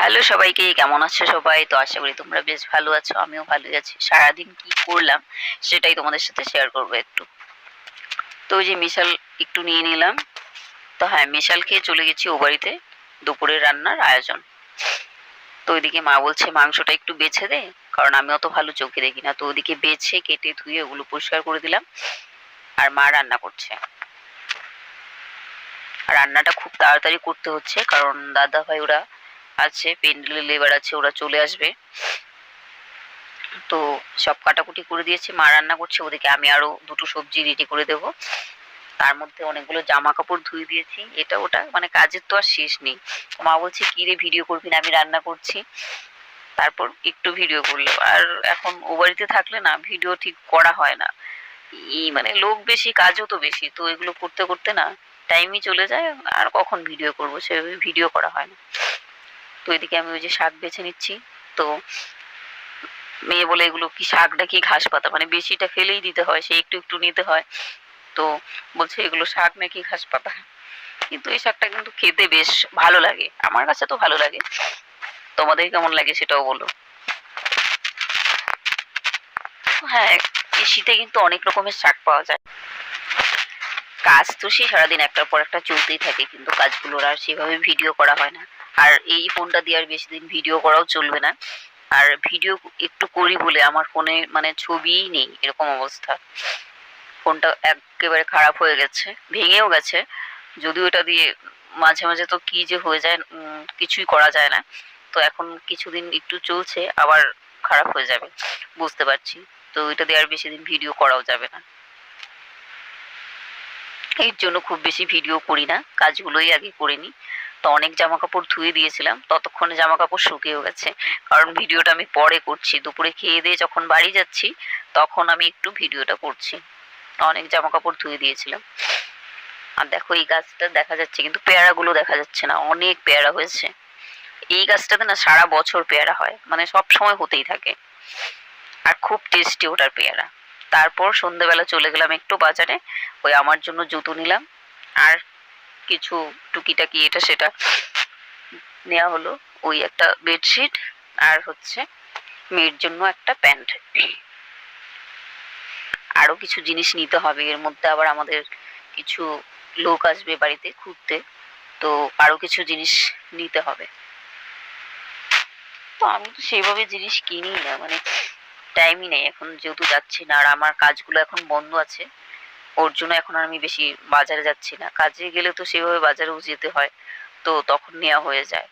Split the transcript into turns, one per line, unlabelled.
Hello সবাইকে, কেমন আছো সবাই? তো আশা করি তোমরা বেশ ভালো আছো, আমিও ভালো আছি। সারাদিন কি করলাম সেটাই তোমাদের সাথে শেয়ার করব একটু। তো ওই যে মিশাল একটু নিয়ে নিলাম। তো হ্যাঁ মিশাল খেয়ে চলে গেছি ও বাড়িতে দুপুরের রান্নার আয়োজন। তো ওইদিকে মা বলছে, মাংসটা একটু বেছে দে, কারণ আমি অত ভালো চোখে দেখি না। তো ওদিকে বেছে, কেটে, ধুয়ে ওগুলো পরিষ্কার করে দিলাম। আর মা রান্না করছে। রান্নাটা খুব তাড়াতাড়ি করতে হচ্ছে, কারণ দাদা ভাই ওরা আছে পেন্ডেলের লেবার আছে, ওরা চলে আসবে। তো সব কাটাকুটি করে দিয়েছে, মা রান্না করছে ওদিকে আমি আরও দুটো সবজি রেডি করে দেব। তার মধ্যে অনেকগুলো জামা কাপড় ধুয়ে দিয়েছি, এটা ওটা মানে কাজের তো আর শেষ নেই। মা বলছে, কি রে ভিডিও করবি না, আমি রান্না করছি। তারপর একটু ভিডিও করলাম আর এখন ও বাড়িতে থাকলে না ভিডিও ঠিক করা হয় না। এই মানে লোক বেশি, কাজও তো বেশি, তো এগুলো করতে করতে না টাইমই চলে যায়, আর কখন ভিডিও করব, সেভাবে ভিডিও করা হয় না। এদিকে আমি ওই যে শাক বেছে নিচ্ছি। তো মেয়ে বলে, এগুলো কি শাকটা কি ঘাস পাতা? মানে বেশিটা ফেলেই দিতে হয়, সে একটু একটু নিতে হয়। তো বলছে, এগুলো শাক নাকি ঘাস পাতা? কিন্তু এই শাকটা কিন্তু খেতে বেশ ভালো লাগে। আমার কাছে তো ভালো লাগে। তোমাদের কেমন লাগে সেটাও বলো। হ্যাঁ এই শীতে কিন্তু অনেক রকমের শাক পাওয়া যায়। কাজ তো সেই সারাদিন একটার পর একটা চলতেই থাকে, কিন্তু কাজগুলোর আর সেভাবে ভিডিও করা হয় না। আর এই ফোনটা দিয়ে আর বেশি দিন ভিডিও করাও চলবে না। আর ভিডিও একটু করি বলে আমার ফোনে মানে ছবিই নেই, এরকম অবস্থা। ফোনটা একেবারে খারাপ হয়ে গেছে, ভেঙেও গেছে। যদিও এটা দিয়ে মাঝে মাঝে তো কি যে হয়ে যায় কিছুই করা যায় না। তো এখন কিছুদিন একটু চলছে, আবার খারাপ হয়ে যাবে, বুঝতে পারছি। তো এটা দিয়ে আর বেশি দিন ভিডিও করাও যাবে না। এর জন্য খুব বেশি ভিডিও করি না, কাজগুলোই আগে করে নিই। তো অনেক জামা কাপড় ধুয়ে দিয়েছিলাম, ততক্ষণে জামা কাপড় শুকিয়েও গেছে। কারণ ভিডিওটা আমি পরে করছি, দুপুরে খেয়ে দিয়ে যখন বাড়ি যাচ্ছি, তখন আমি একটু ভিডিওটা করছি। অনেক জামা কাপড় ধুয়ে দিয়েছিলাম। আর দেখো এই গাছটা দেখা যাচ্ছে, কিন্তু পেয়ারাগুলো দেখা যাচ্ছে না, অনেক পেয়ারা হয়েছে। এই গাছটাতে না সারা বছর পেয়ারা হয় মানে সব সময় হতেই থাকে। আর খুব টেস্টি ওটার পেয়ারা। তারপর সন্ধেবেলা চলে গেলাম একটু বাজারে, ওই আমার জন্য জুতো নিলাম, আর কিছু টুকিটাকি এটা সেটা নেওয়া হলো, ওই একটা বেডশিট আর হচ্ছে মেয়ের জন্য একটা প্যান্ট। আরও কিছু জিনিস নিতে হবে, এর মধ্যে আবার আমাদের কিছু লোক আসবে বাড়িতে ঘুরতে, তো আরও কিছু জিনিস নিতে হবে। তো আমি তো সেইভাবে জিনিস কিনি না মানে টাইমই নেই, এখন যেহেতু যাচ্ছি না, আর আমার কাজগুলো এখন বন্ধ আছে, ওর জন্য এখন আর আমি বেশি বাজারে যাচ্ছি না। কাজে গেলে তো সেভাবে বাজারেও যেতে হয়, তো তখন নেওয়া হয়ে যায়।